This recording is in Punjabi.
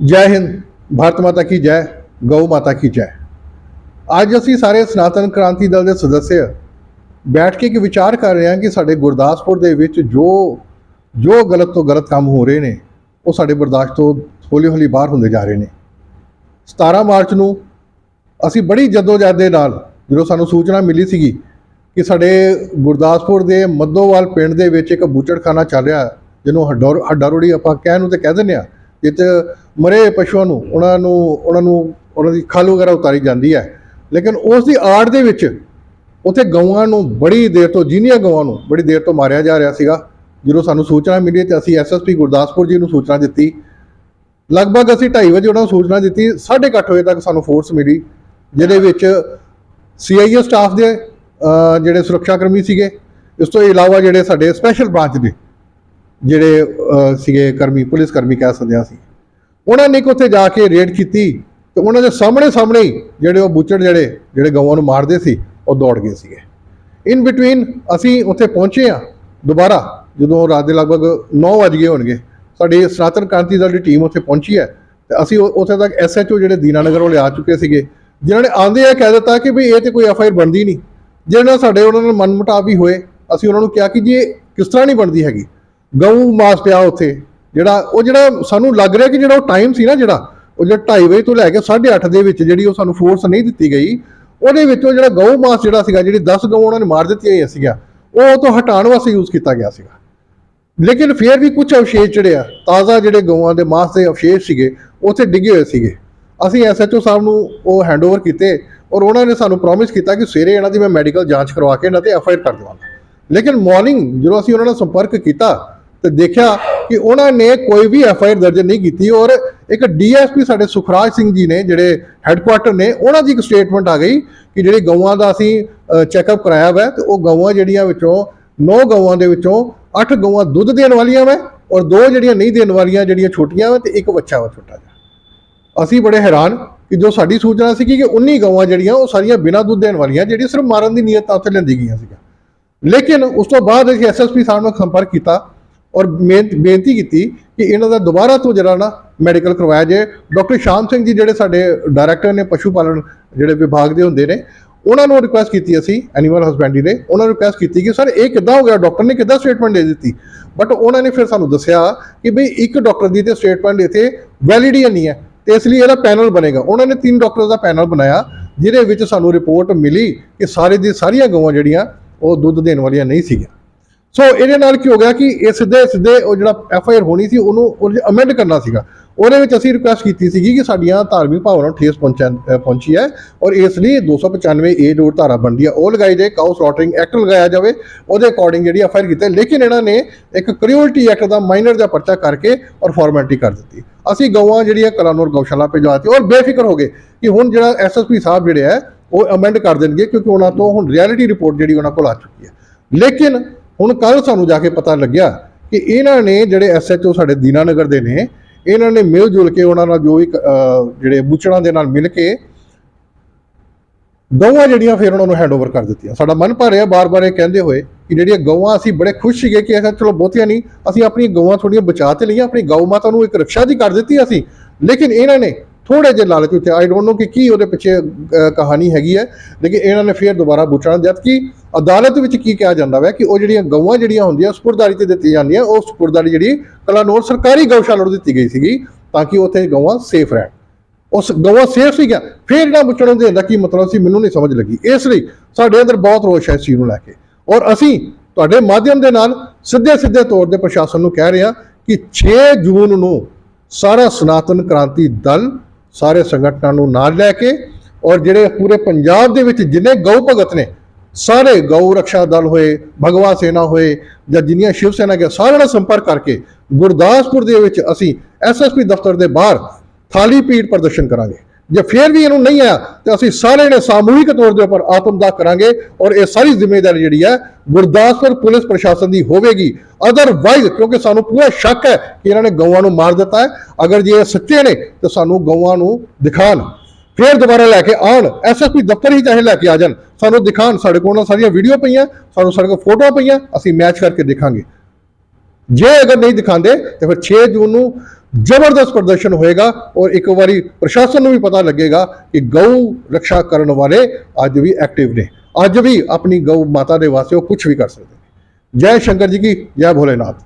ਜੈ ਹਿੰਦ, ਭਾਰਤ ਮਾਤਾ ਕੀ ਜੈ, ਗਊ ਮਾਤਾ ਕੀ ਜੈ। ਅੱਜ ਅਸੀਂ ਸਾਰੇ ਸਨਾਤਨ ਕ੍ਰਾਂਤੀ ਦਲ ਦੇ ਸਦੱਸਿਆ ਬੈਠ ਕੇ ਇੱਕ ਵਿਚਾਰ ਕਰ ਰਹੇ ਹਾਂ ਕਿ ਸਾਡੇ ਗੁਰਦਾਸਪੁਰ ਦੇ ਵਿੱਚ ਜੋ ਜੋ ਗਲਤ ਤੋਂ ਗਲਤ ਕੰਮ ਹੋ ਰਹੇ ਨੇ, ਉਹ ਸਾਡੇ ਬਰਦਾਸ਼ਤ ਤੋਂ ਹੌਲੀ ਹੌਲੀ ਬਾਹਰ ਹੁੰਦੇ ਜਾ ਰਹੇ ਨੇ। 17 ਮਾਰਚ ਨੂੰ ਅਸੀਂ ਬੜੀ ਜਦੋਜਹਿਦ ਦੇ ਨਾਲ, ਜਦੋਂ ਸਾਨੂੰ ਸੂਚਨਾ ਮਿਲੀ ਸੀਗੀ ਕਿ ਸਾਡੇ ਗੁਰਦਾਸਪੁਰ ਦੇ ਮੱਦੋਵਾਲ ਪਿੰਡ ਦੇ ਵਿੱਚ ਇੱਕ ਬੂਚੜਖਾਨਾ ਚੱਲ ਰਿਹਾ, ਜਿਹਨੂੰ ਹੱਡੋਰ ਹੱਡਾਰੋੜੀ ਆਪਾਂ ਕਹਿਣ ਨੂੰ ਤੇ ਕਹਿ ਦਿੰਦੇ ਆ ਜਿੱਥੇ ਮਰੇ ਪਸ਼ੂਆਂ ਨੂੰ ਉਹਨਾਂ ਨੂੰ ਉਹਨਾਂ ਨੂੰ ਉਹਨਾਂ ਦੀ ਖਲ ਵਗੈਰਾ ਉਤਾਰੀ ਜਾਂਦੀ ਹੈ। ਲੇਕਿਨ ਉਸ ਦੀ ਆੜ ਦੇ ਵਿੱਚ ਉੱਥੇ ਗਊਆਂ ਨੂੰ ਬੜੀ ਦੇਰ ਤੋਂ ਜਿੰਨੀਆਂ ਗਊਆਂ ਨੂੰ ਬੜੀ ਦੇਰ ਤੋਂ ਮਾਰਿਆ ਜਾ ਰਿਹਾ ਸੀਗਾ ਜਦੋਂ ਸਾਨੂੰ ਸੂਚਨਾ ਮਿਲੀ ਤੇ ਅਸੀਂ ਐਸਐਸਪੀ ਗੁਰਦਾਸਪੁਰ ਜੀ ਨੂੰ ਸੂਚਨਾ ਦਿੱਤੀ। ਲਗਭਗ ਅਸੀਂ 2:30 ਵਜੇ ਉਹਨਾਂ ਨੂੰ ਸੂਚਨਾ ਦਿੱਤੀ 8:30 ਵਜੇ ਤੱਕ ਸਾਨੂੰ ਫੋਰਸ ਮਿਲੀ ਜਿਹਦੇ ਵਿੱਚ ਸੀਆਈਏ ਸਟਾਫ ਦੇ ਜਿਹੜੇ ਸੁਰੱਖਿਆ ਕਰਮੀ ਸੀਗੇ ਇਸ ਤੋਂ ਇਲਾਵਾ ਜਿਹੜੇ ਸਾਡੇ ਸਪੈਸ਼ਲ ਬ੍ਰਾਂਚ ਦੇ ਜਿਹੜੇ ਸੀਗੇ ਕਰਮੀ, ਪੁਲਿਸ ਕਰਮੀ ਕਹਿ ਸਕਦੇ ਹਾਂ ਅਸੀਂ। ਉਹਨਾਂ ਨੇ ਇੱਕ ਉੱਥੇ ਜਾ ਕੇ ਰੇਡ ਕੀਤੀ ਤੇ ਉਹਨਾਂ ਦੇ ਸਾਹਮਣੇ ਸਾਹਮਣੇ ਹੀ ਜਿਹੜੇ ਉਹ ਬੂਚੜ ਜਿਹੜੇ ਜਿਹੜੇ ਗਊਆਂ ਨੂੰ ਮਾਰਦੇ ਸੀ, ਉਹ ਦੌੜ ਗਏ ਸੀਗੇ। ਇਨ ਬਿਟਵੀਨ ਅਸੀਂ ਉੱਥੇ ਪਹੁੰਚੇ ਆ ਦੁਬਾਰਾ, ਜਦੋਂ ਰਾਤ ਦੇ ਲਗਭਗ 9 ਵਜ ਗਏ ਹੋਣਗੇ। ਸਾਡੀ ਸਨਾਤਨ ਕ੍ਰਾਂਤੀ ਦਲ ਦੀ ਟੀਮ ਉੱਥੇ ਪਹੁੰਚੀ ਹੈ ਤੇ ਅਸੀਂ ਉੱਥੇ ਤੱਕ ਐਸਐਚਓ ਜਿਹੜੇ ਦੀਨਾਨਗਰ ਵਾਲੇ ਆ ਚੁੱਕੇ ਸੀਗੇ, ਜਿਨ੍ਹਾਂ ਨੇ ਆਂਦੇ ਆ ਕਹਿ ਦਿੱਤਾ ਕਿ ਵੀ ਇਹ ਤੇ ਕੋਈ ਐਫਆਈਆਰ ਬਣਦੀ ਨਹੀਂ। ਜਿਹਨਾਂ ਨਾਲ ਸਾਡੇ ਉਹਨਾਂ ਨਾਲ ਮਨਮੁਟਾਵ ਵੀ ਹੋਏ, ਅਸੀਂ ਉਹਨਾਂ ਨੂੰ ਕਿਹਾ ਕਿ ਜੀ ਇਹ ਕਿਸ ਤਰ੍ਹਾਂ ਨਹੀਂ ਬਣਦੀ ਹੈਗੀ? ਗਊ ਮਾਸ ਪਿਆ ਉੱਥੇ। ਜਿਹੜਾ ਉਹ ਜਿਹੜਾ ਸਾਨੂੰ ਲੱਗ ਰਿਹਾ ਕਿ ਜਿਹੜਾ ਉਹ ਟਾਈਮ ਸੀ ਨਾ ਜਿਹੜਾ, ਉਹ ਜਿਹੜਾ 2:30 ਵਜੇ ਤੋਂ ਲੈ ਕੇ 8:30 ਦੇ ਵਿੱਚ ਜਿਹੜੀ ਉਹ ਸਾਨੂੰ ਫੋਰਸ ਨਹੀਂ ਦਿੱਤੀ ਗਈ, ਉਹਦੇ ਵਿੱਚੋਂ ਜਿਹੜਾ ਗਊ ਮਾਸ ਜਿਹੜਾ ਸੀਗਾ, ਜਿਹੜੀ 10 ਗਊ ਉਹਨਾਂ ਨੇ ਮਾਰ ਦਿੱਤੀਆਂ ਹੋਈਆਂ ਸੀਗਾ ਉਹ ਉਹ ਤੋਂ ਹਟਾਉਣ ਵਾਸਤੇ ਯੂਜ਼ ਕੀਤਾ ਗਿਆ ਸੀਗਾ। ਲੇਕਿਨ ਫਿਰ ਵੀ ਕੁਝ ਅਵਸ਼ੇਸ਼ ਜਿਹੜੇ ਆ, ਤਾਜ਼ਾ ਜਿਹੜੇ ਗਊਆਂ ਦੇ ਮਾਸ ਦੇ ਅਵਸ਼ੇਸ਼ ਸੀਗੇ, ਉੱਥੇ ਡਿੱਗੇ ਹੋਏ ਸੀਗੇ। ਅਸੀਂ ਐਸਐਚਓ ਸਾਹਿਬ ਨੂੰ ਉਹ ਹੈਂਡਓਵਰ ਕੀਤੇ ਔਰ ਉਹਨਾਂ ਨੇ ਸਾਨੂੰ ਪ੍ਰੋਮਿਸ ਕੀਤਾ ਕਿ ਸਵੇਰੇ ਇਹਨਾਂ ਦੀ ਮੈਂ ਮੈਡੀਕਲ ਜਾਂਚ ਕਰਵਾ ਕੇ ਇਹਨਾਂ ਤੇ ਐਫਆਈਆਰ ਕਰ ਦੇਵਾਂਗਾ। ਲੇਕਿਨ ਮਾਰਨਿੰਗ ਜਦੋਂ ਅਸੀਂ ਉਹਨਾਂ ਨਾਲ ਸੰਪਰਕ ਕੀਤਾ ਤੇ ਦੇਖਿਆ ਕਿ ਉਹਨਾਂ ਨੇ ਕੋਈ ਵੀ ਐੱਫ ਆਈ ਆਰ ਦਰਜ ਨਹੀਂ ਕੀਤੀ ਔਰ ਇੱਕ ਡੀਐਸਪੀ ਸਾਡੇ ਸੁਖਰਾਜ ਸਿੰਘ ਜੀ ਨੇ, ਜਿਹੜੇ ਹੈੱਡਕੁਆਟਰ ਨੇ, ਉਹਨਾਂ ਦੀ ਇੱਕ ਸਟੇਟਮੈਂਟ ਆ ਗਈ ਕਿ ਜਿਹੜੀ ਗਊਆਂ ਦਾ ਅਸੀਂ ਚੈੱਕਅਪ ਕਰਾਇਆ ਵਾ ਤੇ ਉਹ ਗਊਆਂ ਜਿਹੜੀਆਂ ਵਿੱਚੋਂ 9 ਗਊਆਂ ਦੇ ਵਿੱਚੋਂ 8 ਗਊਆਂ ਦੁੱਧ ਦੇਣ ਵਾਲੀਆਂ ਵਾ ਔਰ ਦੋ ਜਿਹੜੀਆਂ ਨਹੀਂ ਦੇਣ ਵਾਲੀਆਂ ਜਿਹੜੀਆਂ ਛੋਟੀਆਂ ਵਾ ਤੇ ਇੱਕ ਬੱਚਾ ਵਾ ਛੋਟਾ ਜਿਹਾ। ਅਸੀਂ ਬੜੇ ਹੈਰਾਨ ਕਿ ਜੋ ਸਾਡੀ ਸੂਚਨਾ ਸੀ ਕਿ 19 ਗਊਆਂ ਜਿਹੜੀਆਂ ਉਹ ਸਾਰੀਆਂ ਬਿਨਾਂ ਦੁੱਧ ਦੇਣ ਵਾਲੀਆਂ, ਜਿਹੜੀਆਂ ਸਿਰਫ ਮਾਰਨ ਦੀ ਨੀਅਤ ਨਾਲ ਉੱਥੇ ਲੈਂਦੀ ਗਈਆਂ ਸੀਗੀਆਂ। ਲੇਕਿਨ ਉਸ ਤੋਂ ਬਾਅਦ ਅਸੀਂ ਐਸਐਸਪੀ ਸਾਹਿਬ ਨਾਲ ਸੰਪਰਕ ਕੀਤਾ ਔਰ ਮਿਹਨਤ- ਬੇਨਤੀ ਕੀਤੀ ਕਿ ਇਹਨਾਂ ਦਾ ਦੁਬਾਰਾ ਤੋਂ ਜਿਹੜਾ ਨਾ ਮੈਡੀਕਲ ਕਰਵਾਇਆ ਜਾਏ। ਡਾਕਟਰ ਸ਼ਾਮ ਸਿੰਘ ਜੀ ਜਿਹੜੇ ਸਾਡੇ ਡਾਇਰੈਕਟਰ ਨੇ ਪਸ਼ੂ ਪਾਲਣ ਜਿਹੜੇ ਵਿਭਾਗ ਦੇ ਹੁੰਦੇ ਨੇ, ਉਹਨਾਂ ਨੂੰ ਰਿਕੁਐਸਟ ਕੀਤੀ ਅਸੀਂ ਐਨੀਮਲ ਹਸਬੈਂਡਰੀ ਨੇ ਉਹਨਾਂ ਨੂੰ ਰਿਕੁਐਸਟ ਕੀਤੀ ਕਿ, ਸਰ, ਇਹ ਕਿੱਦਾਂ ਹੋ ਗਿਆ? ਡਾਕਟਰ ਨੇ ਕਿੱਦਾਂ ਸਟੇਟਮੈਂਟ ਦੇ ਦਿੱਤੀ? ਬਟ ਉਹਨਾਂ ਨੇ ਫਿਰ ਸਾਨੂੰ ਦੱਸਿਆ ਕਿ ਬਈ ਇੱਕ ਡਾਕਟਰ ਦੀ ਤੇ ਸਟੇਟਮੈਂਟ ਇੱਥੇ ਵੈਲਿਡ ਹੀ ਨਹੀਂ ਹੈ। ਤੇ ਇਸ ਲਈ ਇਹਦਾ ਪੈਨਲ ਬਣੇਗਾ। ਉਹਨਾਂ ਨੇ ਤਿੰਨ ਡਾਕਟਰ ਦਾ ਪੈਨਲ ਬਣਾਇਆ, ਜਿਹਦੇ ਵਿੱਚ ਸਾਨੂੰ ਰਿਪੋਰਟ ਮਿਲੀ ਕਿ ਸਾਰੇ ਦੀ ਸਾਰੀਆਂ ਗਊਆਂ ਜਿਹੜੀਆਂ, ਉਹ ਦੁੱਧ ਦੇਣ ਵਾਲੀਆਂ ਨਹੀਂ ਸੀਗੀਆਂ। ਸੋ ਇਹਦੇ ਨਾਲ ਕੀ ਹੋ ਗਿਆ ਕਿ ਇਹ ਸਿੱਧੇ ਸਿੱਧੇ ਉਹ ਜਿਹੜਾ ਐਫ ਆਈ ਆਰ ਹੋਣੀ ਸੀ, ਉਹਨੂੰ ਉਹ ਅਮੈਂਡ ਕਰਨਾ ਸੀਗਾ। ਉਹਦੇ ਵਿੱਚ ਅਸੀਂ ਰਿਕੁਐਸਟ ਕੀਤੀ ਸੀਗੀ ਕਿ ਸਾਡੀਆਂ ਧਾਰਮਿਕ ਭਾਵਨਾਵਾਂ ਨੂੰ ਠੇਸ ਪਹੁੰਚਾ ਪਹੁੰਚੀ ਹੈ ਔਰ ਇਸ ਲਈ 295 ਏ ਡੋਰ ਧਾਰਾ ਬਣਦੀ ਹੈ। ਉਹ ਲਗਾਈ ਜਾਏ ਕਾਊ ਸਲੌਟਰਿੰਗ ਐਕਟ ਲਗਾਇਆ ਜਾਵੇ, ਉਹਦੇ ਅਕੋਰਡਿੰਗ ਜਿਹੜੀ ਐਫ ਆਈ ਆਰ ਕੀਤੀ ਲੇਕਿਨ ਇਹਨਾਂ ਨੇ ਇੱਕ ਕ੍ਰਿਓਲਟੀ ਐਕਟ ਦਾ ਮਾਈਨਰ ਦਾ ਪਰਚਾ ਕਰਕੇ ਔਰ ਫਾਰਮੈਲਿਟੀ ਕਰ ਦਿੱਤੀ। ਅਸੀਂ ਗਊਆਂ ਜਿਹੜੀਆਂ ਕਲਾਨੌਰ ਗਊਸ਼ਾਲਾ ਭੇਜਵਾਤੀ ਔਰ ਬੇਫਿਕਰ ਹੋ ਗਏ ਕਿ ਹੁਣ ਜਿਹੜਾ ਐਸਐਸਪੀ ਸਾਹਿਬ ਜਿਹੜੇ ਹੈ, ਉਹ ਅਮੈਂਡ ਕਰ ਦੇਣਗੇ ਕਿਉਂਕਿ ਉਹਨਾਂ ਤੋਂ ਹੁਣ ਰਿਐਲਿਟੀ ਰਿਪੋਰਟ ਜਿਹੜੀ ਉਹਨਾਂ ਕੋਲ ਆ ਚੁੱਕੀ ਹੈ। ਲੇਕਿਨ ਹੁਣ ਕੱਲ ਸਾਨੂੰ ਜਾ ਕੇ ਪਤਾ ਲੱਗਿਆ ਕਿ ਇਹਨਾਂ ਨੇ ਜਿਹੜੇ ਐਸਐਚਓ ਸਾਡੇ ਦੀਨਾਨਗਰ ਦੇ ਨੇ, ਇਹਨਾਂ ਨੇ ਮਿਲ ਜੁਲ ਕੇ ਉਹਨਾਂ ਨਾਲ ਜੋ ਇੱਕ ਜਿਹੜੇ ਬੁੱਚੜਾਂ ਦੇ ਨਾਲ ਮਿਲ ਕੇ ਗਊਆਂ ਜਿਹੜੀਆਂ ਫਿਰ ਉਹਨਾਂ ਨੂੰ ਹੈਂਡਓਵਰ ਕਰ ਦਿੱਤੀਆਂ। ਸਾਡਾ ਮਨ ਭਰਿਆ ਰਿਹਾ ਬਾਰ-ਬਾਰ ਇਹ ਕਹਿੰਦੇ ਹੋਏ ਕਿ ਜਿਹੜੀਆਂ ਗਊਆਂ ਅਸੀਂ ਬੜੇ ਖੁਸ਼ ਸੀਗੇ ਕਿ ਇਹ ਚਲੋ ਬਹੁਤੀਆਂ ਨਹੀਂ, ਅਸੀਂ ਆਪਣੀ ਗਊਆਂ ਥੋੜੀਆਂ ਬਚਾ ਤੇ ਲਈਆਂ, ਆਪਣੀ ਗਊ ਮਾਤਾ ਨੂੰ ਇੱਕ ਰੱਖਿਆ ਦੀ ਕਰ ਦਿੱਤੀ ਅਸੀਂ। ਲੇਕਿਨ ਇਹਨਾਂ ਨੇ ਥੋੜੇ ਜਿਹੇ ਲਾਲਚ ਉੱਤੇ ਆਈ ਡੋਨਟ ਨੋ ਕਿ ਕੀ ਉਹਦੇ ਪਿੱਛੇ ਕਹਾਣੀ ਹੈਗੀ ਹੈ। ਲੇਕਿਨ ਇਹਨਾਂ ਨੇ ਫਿਰ ਦੁਬਾਰਾ ਬੁੱਚੜਾਂ ਜਦ ਕਿ ਅਦਾਲਤ ਵਿੱਚ ਕੀ ਕਿਹਾ ਜਾਂਦਾ ਹੈ ਕਿ ਉਹ ਜਿਹੜੀਆਂ ਗਊਆਂ ਜਿਹੜੀਆਂ ਹੁੰਦੀਆਂ, ਸਪੁਰਦਾਰੀ ਤੇ ਦਿੱਤੀ ਜਾਂਦੀਆਂ, ਉਹ ਸਪੁਰਦਾਰੀ ਜਿਹੜੀ ਕਲਾਨੌਰ ਸਰਕਾਰੀ ਗਊਸ਼ਾਲਾ ਨੂੰ ਦਿੱਤੀ ਗਈ ਸੀਗੀ ਤਾਂ ਕਿ ਉੱਥੇ ਗਊਆਂ ਸੇਫ ਰਹਿਣ। ਉਸ ਗਊਆਂ ਸੇਫ ਸੀਗਾ ਫਿਰ ਇਹਨਾਂ ਬੁੱਚੜਾਂ ਦੇ ਦਾ ਕੀ ਮਤਲਬ ਸੀ, ਮੈਨੂੰ ਨਹੀਂ ਸਮਝ ਲੱਗੀ। ਇਸ ਲਈ ਸਾਡੇ ਅੰਦਰ ਬਹੁਤ ਰੋਸ਼ ਹੈ ਇਸ ਚੀਜ਼ ਨੂੰ ਲੈ ਕੇ। ਔਰ ਅਸੀਂ ਤੁਹਾਡੇ ਮਾਧਿਅਮ ਦੇ ਨਾਲ ਸਿੱਧੇ ਸਿੱਧੇ ਤੌਰ ਤੇ ਪ੍ਰਸ਼ਾਸਨ ਨੂੰ ਕਹਿ ਰਹੇ ਹਾਂ ਕਿ 6 ਜੂਨ ਨੂੰ ਸਾਰਾ ਸਨਾਤਨ ਕ੍ਰਾਂਤੀ ਦਲ ਸਾਰੇ ਸੰਗਠਨਾਂ ਨੂੰ ਨਾਲ ਲੈ ਕੇ ਔਰ ਜਿਹੜੇ ਪੂਰੇ ਪੰਜਾਬ ਦੇ ਵਿੱਚ ਜਿੰਨੇ ਗਊ ਭਗਤ ਨੇ ਸਾਰੇ ਗਊ ਰੱਖਿਆ ਦਲ ਹੋਏ, ਭਗਵਾ ਸੈਨਾ ਹੋਏ ਜਾਂ ਜਿੰਨੀਆਂ ਸ਼ਿਵ ਸੈਨਾ ਕੇ ਸਾਰਿਆਂ ਨਾਲ ਸੰਪਰਕ ਕਰਕੇ ਗੁਰਦਾਸਪੁਰ ਦੇ ਵਿੱਚ ਅਸੀਂ ਐਸਐਸਪੀ ਦਫ਼ਤਰ ਦੇ ਬਾਹਰ ਥਾਲੀ ਪੀੜ ਪ੍ਰਦਰਸ਼ਨ ਕਰਾਂਗੇ। ਜੇ ਫੇਰ ਵੀ ਇਹਨੂੰ ਨਹੀਂ ਆਇਆ, ਤੇ ਅਸੀਂ ਸਾਰੇ ਨੇ ਸਾਮੂਹਿਕ ਤੌਰ ਦੇ ਉੱਪਰ ਆਤਮਦਾਹ ਕਰਾਂਗੇ ਔਰ ਇਹ ਸਾਰੀ ਜ਼ਿੰਮੇਵਾਰੀ ਜਿਹੜੀ ਹੈ ਗੁਰਦਾਸਪੁਰ ਪੁਲਿਸ ਪ੍ਰਸ਼ਾਸਨ ਦੀ ਹੋਵੇਗੀ। ਅਦਰਵਾਈਜ਼ ਕਿਉਂਕਿ ਸਾਨੂੰ ਪੂਰਾ ਸ਼ੱਕ ਹੈ ਕਿ ਇਹਨਾਂ ਨੇ ਗਊਆਂ ਨੂੰ ਮਾਰ ਦਿੱਤਾ ਹੈ, ਅਗਰ ਜੇ ਇਹ ਸੱਚੇ ਨੇ, ਤੇ ਸਾਨੂੰ ਗਊਆਂ ਨੂੰ ਦਿਖਾਣ। ਫੇਰ ਦੁਬਾਰਾ ਲੈ ਕੇ ਆਉਣ। ਐਸਐਸਪੀ ਦਫ਼ਤਰ ਹੀ ਚਾਹੇ ਲੈ ਕੇ ਆ ਜਾਣ। ਸਾਨੂੰ ਦਿਖਾਣ ਸਾਡੇ ਕੋਲ ਉਹਨਾਂ ਸਾਰੀਆਂ ਵੀਡੀਓ ਪਈਆਂ, ਸਾਨੂੰ ਸਾਡੇ ਕੋਲ ਫੋਟੋਆਂ ਪਈਆਂ, ਅਸੀਂ ਮੈਚ ਕਰਕੇ ਦੇਖਾਂਗੇ। ਜੇ ਅਗਰ ਨਹੀਂ ਦਿਖਾਉਂਦੇ, ਤੇ ਫਿਰ 6 ਜੂਨ ਨੂੰ ਜ਼ਬਰਦਸਤ ਪ੍ਰਦਰਸ਼ਨ ਹੋਏਗਾ ਔਰ ਇੱਕ ਵਾਰੀ ਪ੍ਰਸ਼ਾਸਨ ਨੂੰ ਵੀ ਪਤਾ ਲੱਗੇਗਾ ਕਿ ਗਊ ਰੱਖਿਆ ਕਰਨ ਵਾਲੇ ਅੱਜ ਵੀ ਐਕਟਿਵ ਨੇ। ਅੱਜ ਵੀ ਆਪਣੀ ਗਊ ਮਾਤਾ ਦੇ ਵਾਸਤੇ ਉਹ ਕੁਝ ਵੀ ਕਰ ਸਕਦੇ ਨੇ। ਜੈ ਸ਼ੰਕਰ ਜੀ ਕੀ, ਜੈ ਭੋਲੇਨਾਥ।